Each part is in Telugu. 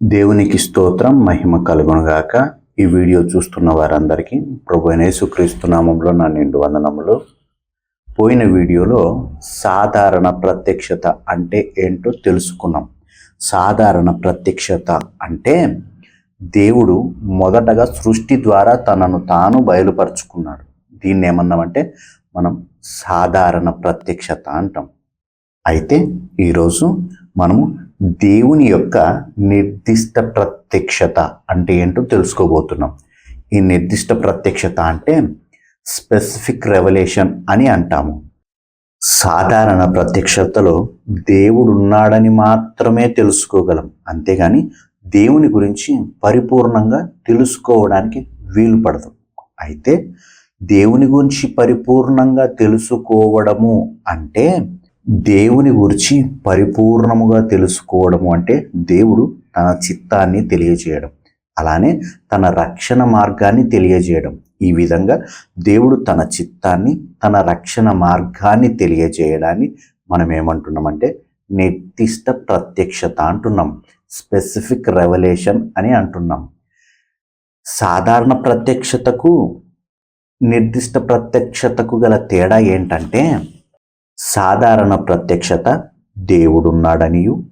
దేవునికి స్తోత్రం మహిమ కలుగునుగాక. ఈ వీడియో చూస్తున్న వారందరికీ ప్రభు యేసుక్రీస్తు నామంలో నా నిండు వందనములు. పోయిన వీడియోలో సాధారణ ప్రత్యక్షత అంటే ఏంటో తెలుసుకున్నాం. సాధారణ ప్రత్యక్షత అంటే దేవుడు మొదటగా సృష్టి ద్వారా తనను తాను బయలుపరుచుకున్నాడు. దీన్ని ఏమన్నామంటే మనం సాధారణ ప్రత్యక్షత అంటాం. అయితే ఈరోజు మనము దేవుని యొక్క నిర్దిష్ట ప్రత్యక్షత అంటే ఏంటో తెలుసుకోబోతున్నాం. ఈ నిర్దిష్ట ప్రత్యక్షత అంటే స్పెసిఫిక్ రెవల్యూషన్ అని అంటాము. సాధారణ ప్రత్యక్షతలో దేవుడు ఉన్నాడని మాత్రమే తెలుసుకోగలం. అంతేగాని దేవుని గురించి పరిపూర్ణంగా తెలుసుకోవడానికి వీలు పడదు. అయితే దేవుని గురించి పరిపూర్ణంగా తెలుసుకోవడము అంటే దేవుని గురించి పరిపూర్ణముగా తెలుసుకోవడము అంటే దేవుడు తన చిత్తాన్ని తెలియజేయడం. అలానే తన రక్షణ మార్గాన్ని తెలియజేయడం. ఈ విధంగా దేవుడు తన చిత్తాన్ని తన రక్షణ మార్గాన్ని తెలియజేయడాన్ని మనం ఏమంటున్నామంటే నిర్దిష్ట ప్రత్యక్షత అంటున్నాం. స్పెసిఫిక్ రెవల్యూషన్ అని అంటున్నాం. సాధారణ ప్రత్యక్షతకు నిర్దిష్ట ప్రత్యక్షతకు గల తేడా ఏంటంటే సాధారణ ప్రత్యక్షత దేవుడున్నాడనియు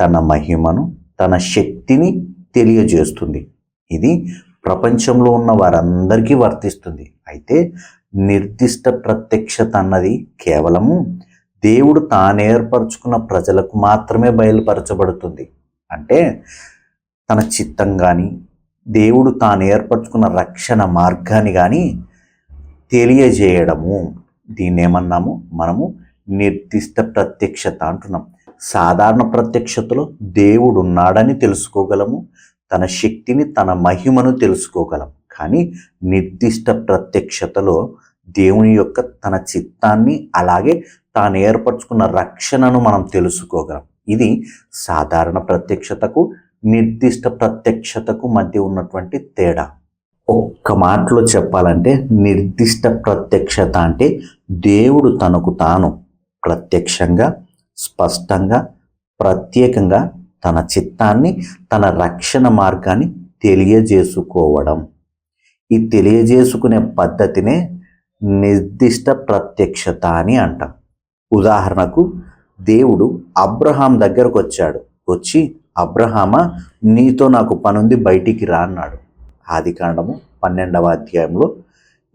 తన మహిమను తన శక్తిని తెలియజేస్తుంది. ఇది ప్రపంచంలో ఉన్న వారందరికీ వర్తిస్తుంది. అయితే నిర్దిష్ట ప్రత్యక్షత అన్నది కేవలము దేవుడు తాను ఏర్పరచుకున్న ప్రజలకు మాత్రమే బయలుపరచబడుతుంది. అంటే తన చిత్తం కానీ దేవుడు తాను ఏర్పరచుకున్న రక్షణ మార్గాన్ని కానీ తెలియజేయడము. దీన్ని ఏమన్నాము మనము నిర్దిష్ట ప్రత్యక్షత అంటున్నాం. సాధారణ ప్రత్యక్షతలో దేవుడు ఉన్నాడని తెలుసుకోగలము తన శక్తిని తన మహిమను తెలుసుకోగలం. కానీ నిర్దిష్ట ప్రత్యక్షతలో దేవుని యొక్క తన చిత్తాన్ని అలాగే తాను ఏర్పరచుకున్న రక్షణను మనం తెలుసుకోగలం. ఇది సాధారణ ప్రత్యక్షతకు నిర్దిష్ట ప్రత్యక్షతకు మధ్య ఉన్నటువంటి తేడా. ఒక్క మాటలో చెప్పాలంటే నిర్దిష్ట ప్రత్యక్షత అంటే దేవుడు తనకు తాను ప్రత్యక్షంగా స్పష్టంగా ప్రత్యేకంగా తన చిత్తాన్ని తన రక్షణ మార్గాన్ని తెలియజేసుకోవడం. ఈ తెలియజేసుకునే పద్ధతినే నిర్దిష్ట ప్రత్యక్షత అని అంటాం. ఉదాహరణకు దేవుడు అబ్రహాం దగ్గరకు వచ్చాడు వచ్చి అబ్రహామా నీతో నాకు పనుంది బయటికి రా అన్నాడు. ఆది కాండము పన్నెండవ అధ్యాయంలో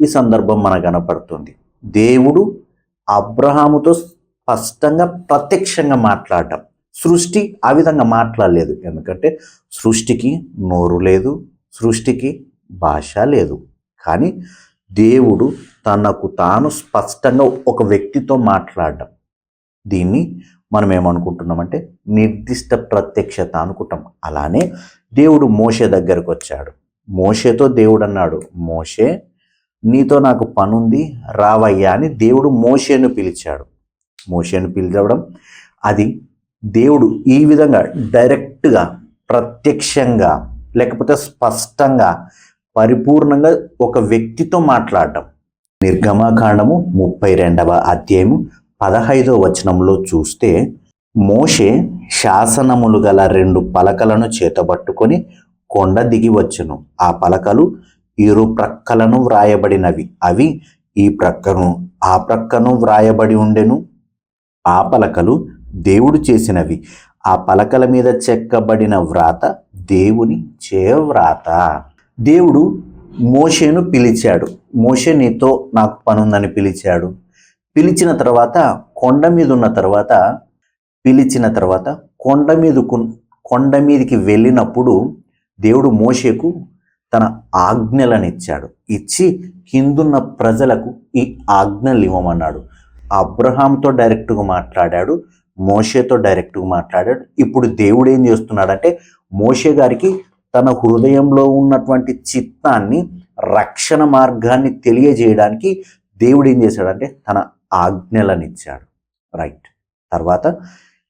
ఈ సందర్భం మనకు కనపడుతుంది. దేవుడు అబ్రహాముతో స్పష్టంగా ప్రత్యక్షంగా మాట్లాడటం. సృష్టి ఆ విధంగా మాట్లాడలేదు. ఎందుకంటే సృష్టికి నోరు లేదు సృష్టికి భాష లేదు. కానీ దేవుడు తనకు తాను స్పష్టంగా ఒక వ్యక్తితో మాట్లాడడం దీన్ని మనం ఏమనుకుంటున్నామంటే నిర్దిష్ట ప్రత్యక్షత అనుకుంటాం. అలానే దేవుడు మోషే దగ్గరకు వచ్చాడు. మోషేతో దేవుడు అన్నాడు మోషే నీతో నాకు పనుంది రావయ్యా అని దేవుడు మోషేను పిలిచాడు. మోషేను పిలిచవడం. అది దేవుడు ఈ విధంగా డైరెక్ట్గా ప్రత్యక్షంగా లేకపోతే స్పష్టంగా పరిపూర్ణంగా ఒక వ్యక్తితో మాట్లాడటం. నిర్గమాకాండము ముప్పై రెండవ అధ్యాయము పదహైదవ వచనంలో చూస్తే మోషే శాసనములు గల రెండు పలకలను చేతబట్టుకొని కొండ దిగి వచ్చును. ఆ పలకలు ఇరు ప్రక్కలను వ్రాయబడినవి. అవి ఈ ప్రక్కను ఆ ప్రక్కను వ్రాయబడి ఉండెను. ఆ పలకలు దేవుడు చేసినవి. ఆ పలకల మీద చెక్కబడిన వ్రాత దేవుని చేవ్రాత. దేవుడు మోషేను పిలిచాడు. మోషే నీతో నాకు పనుందని పిలిచాడు. పిలిచిన తర్వాత కొండ మీద ఉన్న తర్వాత పిలిచిన తర్వాత కొండ మీదకు కొండ మీదకి వెళ్ళినప్పుడు దేవుడు మోషేకు తన ఆజ్ఞలను ఇచ్చాడు. ఇచ్చి కిందున్న ప్రజలకు ఈ ఆజ్ఞలు ఇవ్వమన్నాడు. అబ్రహాంతో డైరెక్ట్గా మాట్లాడాడు మోషేతో డైరెక్ట్గా మాట్లాడాడు. ఇప్పుడు దేవుడు ఏం చేస్తున్నాడంటే మోషే గారికి తన హృదయంలో ఉన్నటువంటి చిత్తాన్ని రక్షణ మార్గాన్ని తెలియజేయడానికి దేవుడు ఏం చేశాడంటే తన ఆజ్ఞలను ఇచ్చాడు రైట్. తర్వాత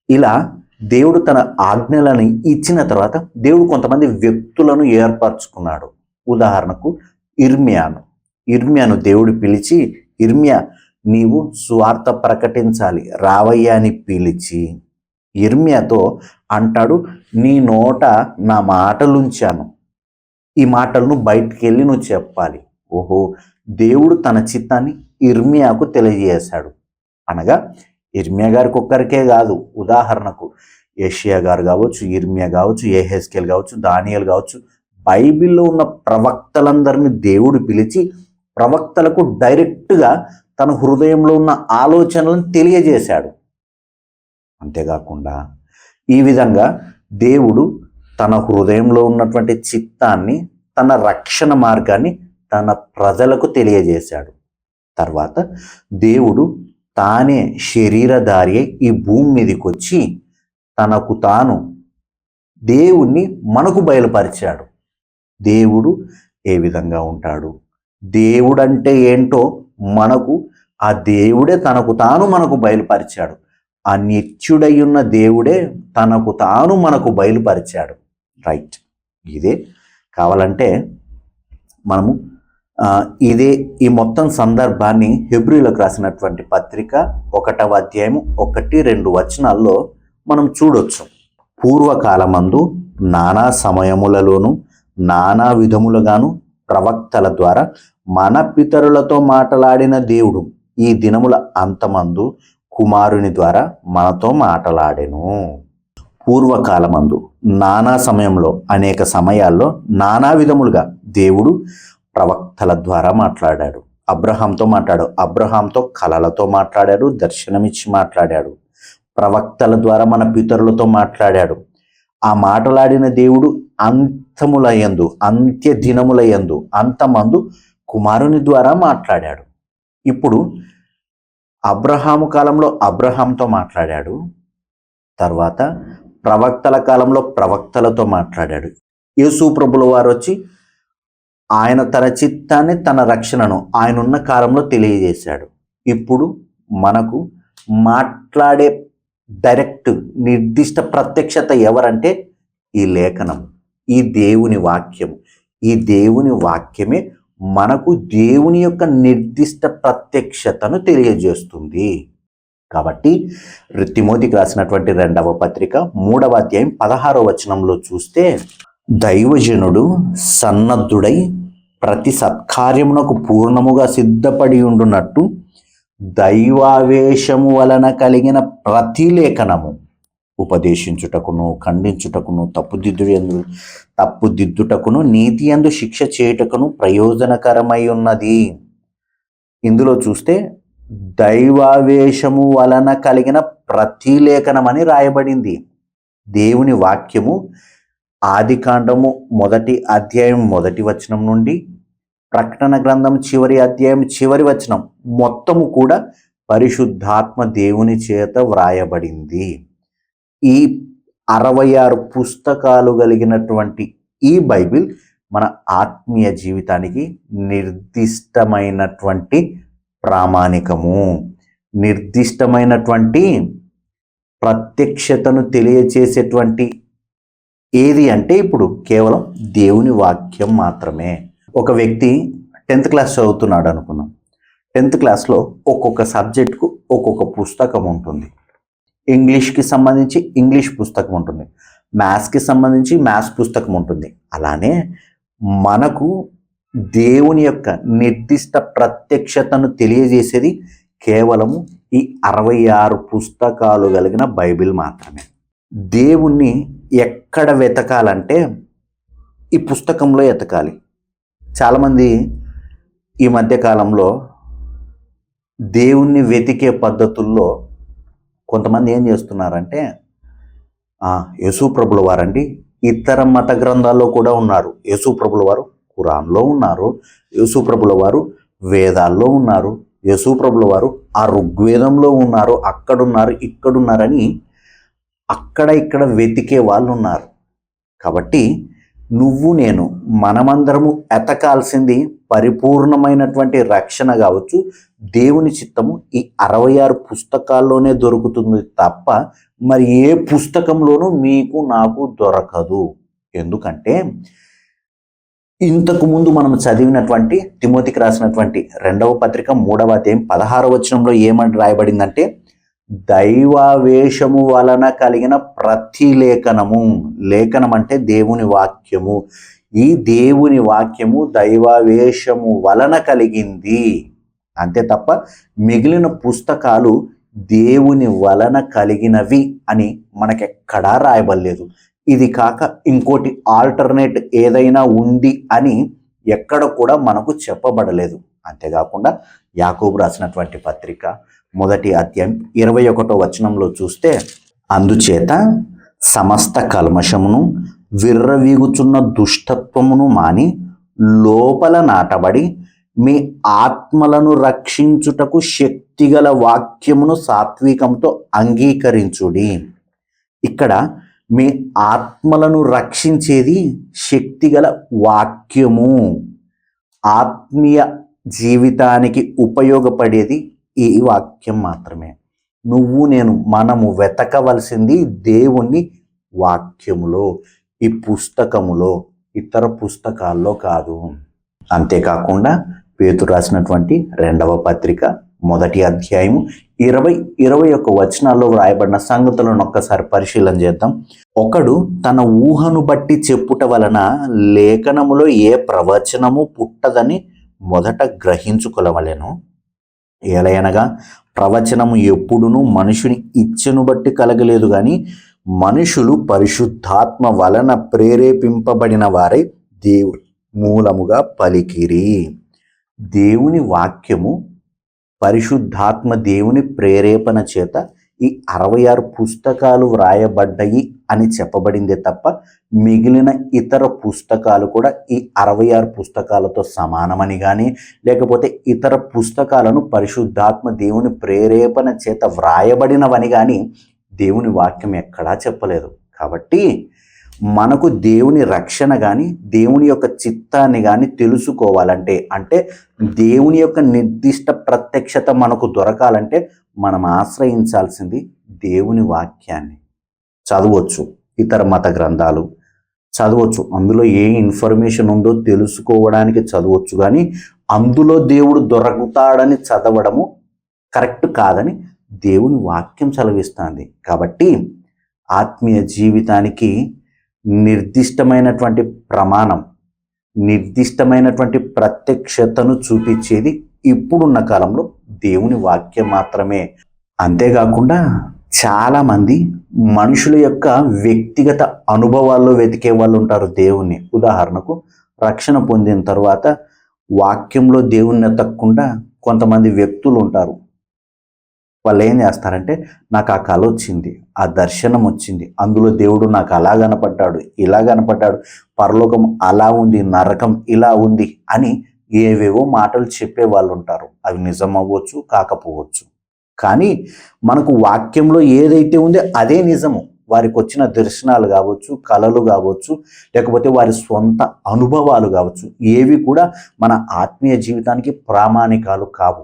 ఇలా దేవుడు తన ఆజ్ఞలను ఇచ్చిన తర్వాత దేవుడు కొంతమంది వ్యక్తులను ఏర్పరచుకున్నాడు. ఉదాహరణకు ఇర్మియాను. ఇర్మియాను దేవుడు పిలిచి ఇర్మియా నీవు స్వార్థ ప్రకటించాలి. రావయ్య అని పిలిచి ఇర్మియాతో అంటాడు నీ నోట నా మాటలుంచాను. ఈ మాటలను బయటికి వెళ్ళి నువ్వు చెప్పాలి. ఓహో దేవుడు తన చిత్తాన్ని ఇర్మియాకు తెలియజేశాడు. అనగా ఇర్మియా గారికి ఒక్కరికే కాదు ఉదాహరణకు ఏషియా గారు కావచ్చు ఇర్మియా కావచ్చు ఏహెస్కేల్ కావచ్చు దానియల్ కావచ్చు బైబిల్లో ఉన్న ప్రవక్తలందరినీ దేవుడు పిలిచి ప్రవక్తలకు డైరెక్ట్గా తన హృదయంలో ఉన్న ఆలోచనలను తెలియజేశాడు. అంతేకాకుండా ఈ విధంగా దేవుడు తన హృదయంలో ఉన్నటువంటి చిత్తాన్ని తన రక్షణ మార్గాన్ని తన ప్రజలకు తెలియజేశాడు. తర్వాత దేవుడు తానే శరీరధారి ఈ భూమి మీదకి వచ్చి తనకు తాను దేవుణ్ణి మనకు బయలుపరిచాడు. దేవుడు ఏ విధంగా ఉంటాడు? దేవుడంటే ఏంటో మనకు ఆ దేవుడే తనకు తాను మనకు బయలుపరిచాడు. ఆ నిత్యుడయ్యున్న ఉన్న దేవుడే తనకు తాను మనకు బయలుపరిచాడు. రైట్ ఇదే కావాలంటే మనము ఇదే ఈ మొత్తం సందర్భాన్ని హెబ్రిలకు రాసినటువంటి పత్రిక ఒకటవ అధ్యాయం ఒకటి రెండు వచనాల్లో మనం చూడొచ్చు. పూర్వకాలమందు నానా సమయములలోను నానా విధములుగాను ప్రవక్తల ద్వారా మన పితరులతో మాట్లాడిన దేవుడు ఈ దినముల అంతమందు కుమారుని ద్వారా మనతో మాటలాడెను. పూర్వకాలమందు నానా సమయంలో అనేక సమయాల్లో నానా విధములుగా దేవుడు ప్రవక్తల ద్వారా మాట్లాడాడు. అబ్రహాంతో మాట్లాడు అబ్రహాంతో కలలతో మాట్లాడాడు దర్శనమిచ్చి మాట్లాడాడు. ప్రవక్తల ద్వారా మన పితరులతో మాట్లాడాడు. ఆ మాట్లాడిన దేవుడు అంతములయందు అంత్య దినములయందు అంతమందు కుమారుని ద్వారా మాట్లాడాడు. ఇప్పుడు అబ్రహాము కాలంలో అబ్రహాంతో మాట్లాడాడు తర్వాత ప్రవక్తల కాలంలో ప్రవక్తలతో మాట్లాడాడు. యేసు ప్రభుల వారు వచ్చి ఆయన తన చిత్తాన్ని తన రక్షణను ఆయన ఉన్న కాలంలో తెలియజేశాడు. ఇప్పుడు మనకు మాట్లాడే డైరెక్ట్ నిర్దిష్ట ప్రత్యక్షత ఎవరంటే ఈ లేఖనం ఈ దేవుని వాక్యం ఈ దేవుని వాక్యమే మనకు దేవుని యొక్క నిర్దిష్ట ప్రత్యక్షతను తెలియజేస్తుంది. కాబట్టి తిమోతికి రాసినటువంటి రెండవ పత్రిక మూడవ అధ్యాయం పదహారవ వచనంలో చూస్తే దైవజనుడు సన్నద్ధుడై ప్రతి సత్కార్యమునకు పూర్ణముగా సిద్ధపడి ఉండునట్టు దైవావేశము వలన కలిగిన ప్రతి లేఖనము ఉపదేశించుటకును ఖండించుటకును తప్పుదిద్దు తప్పుదిద్దుటకును నీతి అందు శిక్ష చేయుటకును ప్రయోజనకరమై ఉన్నది. ఇందులో చూస్తే దైవావేశము వలన కలిగిన ప్రతిలేఖనం అని రాయబడింది. దేవుని వాక్యము ఆది కాండము మొదటి అధ్యాయం మొదటి వచనం నుండి ప్రకటన గ్రంథం చివరి అధ్యాయం చివరి వచనం మొత్తము కూడా పరిశుద్ధాత్మ దేవుని చేత వ్రాయబడింది. ఈ అరవై ఆరు పుస్తకాలు కలిగినటువంటి ఈ బైబిల్ మన ఆత్మీయ జీవితానికి నిర్దిష్టమైనటువంటి ప్రామాణికము. నిర్దిష్టమైనటువంటి ప్రత్యక్షతను తెలియచేసేటువంటి ఏది అంటే ఇప్పుడు కేవలం దేవుని వాక్యం మాత్రమే. ఒక వ్యక్తి టెన్త్ క్లాస్ చదువుతున్నాడు అనుకున్నాం టెన్త్ క్లాస్లో ఒక్కొక్క సబ్జెక్టుకు ఒక్కొక్క పుస్తకం ఉంటుంది. ఇంగ్లీష్కి సంబంధించి ఇంగ్లీష్ పుస్తకం ఉంటుంది. మ్యాథ్స్కి సంబంధించి మ్యాథ్స్ పుస్తకం ఉంటుంది. అలానే మనకు దేవుని యొక్క నిర్దిష్ట ప్రత్యక్షతను తెలియజేసేది కేవలము ఈ అరవై ఆరు పుస్తకాలు కలిగిన బైబిల్ మాత్రమే. దేవుణ్ణి ఎక్కడ వెతకాలంటే ఈ పుస్తకంలో వెతకాలి చాలామంది ఈ మధ్యకాలంలో దేవుణ్ణి వెతికే పద్ధతుల్లో కొంతమంది ఏం చేస్తున్నారంటే యేసు ప్రభుల వారండి ఇతర మత గ్రంథాల్లో కూడా ఉన్నారు. యేసు ప్రభుల వారు ఖురాన్లో ఉన్నారు. యేసు ప్రభుల వారు వేదాల్లో ఉన్నారు. యేసు ప్రభుల వారు ఆ ఋగ్వేదంలో ఉన్నారు. అక్కడున్నారు ఇక్కడున్నారని అక్కడ ఇక్కడ వెతికే వాళ్ళు ఉన్నారు కాబట్టి నువ్వు నేను మనమందరము ఎతకాల్సింది పరిపూర్ణమైనటువంటి రక్షణ కావచ్చు. దేవుని చిత్తము ఈ అరవై ఆరు పుస్తకాల్లోనే దొరుకుతుంది తప్ప మరి ఏ పుస్తకంలోనూ మీకు నాకు దొరకదు. ఎందుకంటే ఇంతకు ముందు మనం చదివినటువంటి తిమోతికి రాసినటువంటి రెండవ పత్రిక మూడవ అధ్యాయం పదహారవ వచనంలో ఏమని రాయబడిందంటే దైవావేశము వలన కలిగిన ప్రతి లేఖనము. లేఖనం అంటే దేవుని వాక్యము. ఈ దేవుని వాక్యము దైవావేశము వలన కలిగింది. అంతే తప్ప మిగిలిన పుస్తకాలు దేవుని వలన కలిగినవి అని మనకెక్కడా రాయబడలేదు. ఇది కాక ఇంకోటి ఆల్టర్నేట్ ఏదైనా ఉంది అని ఎక్కడ కూడా మనకు చెప్పబడలేదు. అంతేకాకుండా యాకూబ్ రాసినటువంటి పత్రిక మొదటి అధ్యాయం ఇరవై ఒకటో వచనంలో చూస్తే అందుచేత సమస్త కల్మషమును విర్రవీగుచున్న దుష్టత్వమును మాని లోపల నాటబడి మీ ఆత్మలను రక్షించుటకు శక్తిగల వాక్యమును సాత్వికంతో అంగీకరించుడి. ఇక్కడ మీ ఆత్మలను రక్షించేది శక్తిగల వాక్యము. ఆత్మీయ జీవితానికి ఉపయోగపడేది ఈ వాక్యం మాత్రమే. నువ్వు నేను మనము వెతకవలసింది దేవుని వాక్యములో ఈ పుస్తకములో ఇతర పుస్తకాల్లో కాదు. అంతేకాకుండా పేతు రాసినటువంటి రెండవ పత్రిక మొదటి అధ్యాయము ఇరవై ఇరవై ఒక్క వచనాల్లో వ్రాయబడిన సంగతులను ఒక్కసారి పరిశీలన చేద్దాం. ఒకడు తన ఊహను బట్టి చెప్పుట వలన లేఖనములో ఏ ప్రవచనము పుట్టదని మొదట గ్రహించుకొలవలెను. ఏలయనగా ప్రవచనము ఎప్పుడునూ మనుషుని ఇచ్చను బట్టి కలగలేదు కానీ మనుషులు పరిశుద్ధాత్మ వలన ప్రేరేపింపబడిన వారై దేవు మూలముగా పలికిరి. దేవుని వాక్యము పరిశుద్ధాత్మ దేవుని ప్రేరేపణ చేత ఈ అరవై ఆరు పుస్తకాలు వ్రాయబడ్డాయి అని చెప్పబడిందే తప్ప మిగిలిన ఇతర పుస్తకాలు కూడా ఈ అరవై ఆరు పుస్తకాలతో సమానమని కానీ లేకపోతే ఇతర పుస్తకాలను పరిశుద్ధాత్మ దేవుని ప్రేరేపణ చేత వ్రాయబడినవని కానీ దేవుని వాక్యం ఎక్కడా చెప్పలేదు. కాబట్టి మనకు దేవుని రక్షణ కానీ దేవుని యొక్క చిత్తాన్ని కానీ తెలుసుకోవాలంటే అంటే దేవుని యొక్క నిర్దిష్ట ప్రత్యక్షత మనకు దొరకాలంటే మనం ఆశ్రయించాల్సింది దేవుని వాక్యాన్ని. చదవచ్చు ఇతర మత గ్రంథాలు చదవచ్చు. అందులో ఏ ఇన్ఫర్మేషన్ ఉందో తెలుసుకోవడానికి చదవచ్చు. కానీ అందులో దేవుడు దొరుకుతాడని చదవడము కరెక్ట్ కాదని దేవుని వాక్యం చదివిస్తుంది. కాబట్టి ఆత్మీయ జీవితానికి నిర్దిష్టమైనటువంటి ప్రమాణం నిర్దిష్టమైనటువంటి ప్రత్యక్షతను చూపించేది ఇప్పుడున్న కాలంలో దేవుని వాక్యం మాత్రమే. అంతేకాకుండా చాలామంది మనుషుల యొక్క వ్యక్తిగత అనుభవాల్లో వెతికే వాళ్ళు ఉంటారు దేవుణ్ణి. ఉదాహరణకు రక్షణ పొందిన తర్వాత వాక్యంలో దేవుణ్ణి ఎత్తకుండా కొంతమంది వ్యక్తులు ఉంటారు. వాళ్ళు ఏం చేస్తారంటే నాకు ఆ కళ వచ్చింది ఆ దర్శనం వచ్చింది అందులో దేవుడు నాకు అలా కనపడ్డాడు ఇలా కనపడ్డాడు పరలోకం అలా ఉంది నరకం ఇలా ఉంది అని ఏవేవో మాటలు చెప్పే వాళ్ళు ఉంటారు అవి నిజం అవ్వచ్చు కాకపోవచ్చు. కానీ మనకు వాక్యంలో ఏదైతే ఉందో అదే నిజము. వారికి వచ్చిన దర్శనాలు కావచ్చు కళలు కావచ్చు లేకపోతే వారి సొంత అనుభవాలు కావచ్చు. ఏవి కూడా మన ఆత్మీయ జీవితానికి ప్రామాణికాలు కావు.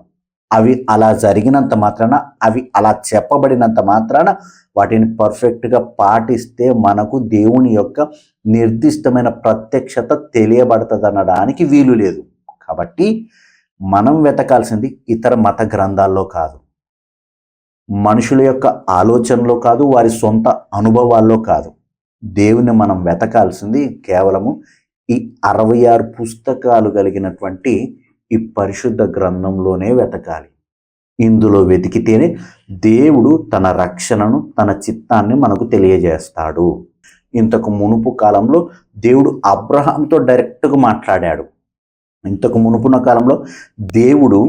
అవి అలా జరిగినంత మాత్రాన అవి అలా చెప్పబడినంత మాత్రాన వాటిని పర్ఫెక్ట్గా పాటిస్తే మనకు దేవుని యొక్క నిర్దిష్టమైన ప్రత్యక్షత తెలియబడుతుంది అనడానికి వీలు లేదు. కాబట్టి మనం వెతకాల్సింది ఇతర మత గ్రంథాల్లో కాదు. మనుషుల యొక్క ఆలోచనలో కాదు వారి సొంత అనుభవాల్లో కాదు. దేవుని మనం వెతకాల్సింది కేవలము ఈ అరవై ఆరు పుస్తకాలు కలిగినటువంటి ఈ పరిశుద్ధ గ్రంథంలోనే వెతకాలి. ఇందులో వెతికితేనే దేవుడు తన రక్షణను తన చిత్తాన్ని మనకు తెలియజేస్తాడు. ఇంతకు మునుపు కాలంలో దేవుడు అబ్రహాంతో డైరెక్ట్గా మాట్లాడాడు. ఇంతకు మునుపున్న కాలంలో దేవుడు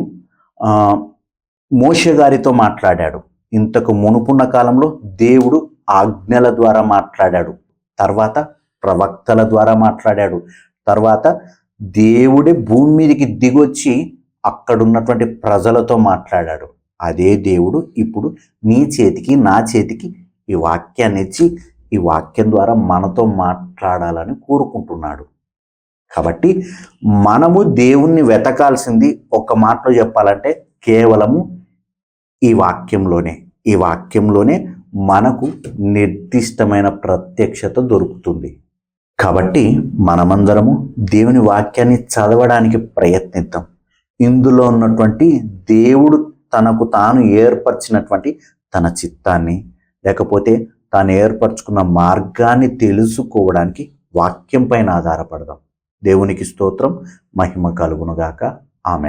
మోష గారితో మాట్లాడాడు. ఇంతకు మునుపున్న కాలంలో దేవుడు ఆజ్ఞల ద్వారా మాట్లాడాడు. తర్వాత ప్రవక్తల ద్వారా మాట్లాడాడు. తర్వాత దేవుడే భూమి మీదకి దిగొచ్చి అక్కడున్నటువంటి ప్రజలతో మాట్లాడాడు. అదే దేవుడు ఇప్పుడు నీ చేతికి నా చేతికి ఈ వాక్యాన్ని ఇచ్చి ఈ వాక్యం ద్వారా మనతో మాట్లాడాలని కోరుకుంటున్నాడు. కాబట్టి మనము దేవుణ్ణి వెతకాల్సింది ఒక మాటలో చెప్పాలంటే కేవలము ఈ వాక్యంలోనే ఈ వాక్యంలోనే మనకు నిర్దిష్టమైన ప్రత్యక్షత దొరుకుతుంది. కాబట్టి మనమందరము దేవుని వాక్యాన్ని చదవడానికి ప్రయత్నిద్దాం. ఇందులో ఉన్నటువంటి దేవుడు తనకు తాను ఏర్పరిచినటువంటి తన చిత్తాన్ని లేకపోతే తాను ఏర్పరచుకున్న మార్గాన్ని తెలుసుకోవడానికి వాక్యం పైన ఆధారపడదాం. దేవునికి స్తోత్రం మహిమ కలుగునుగాక. ఆమె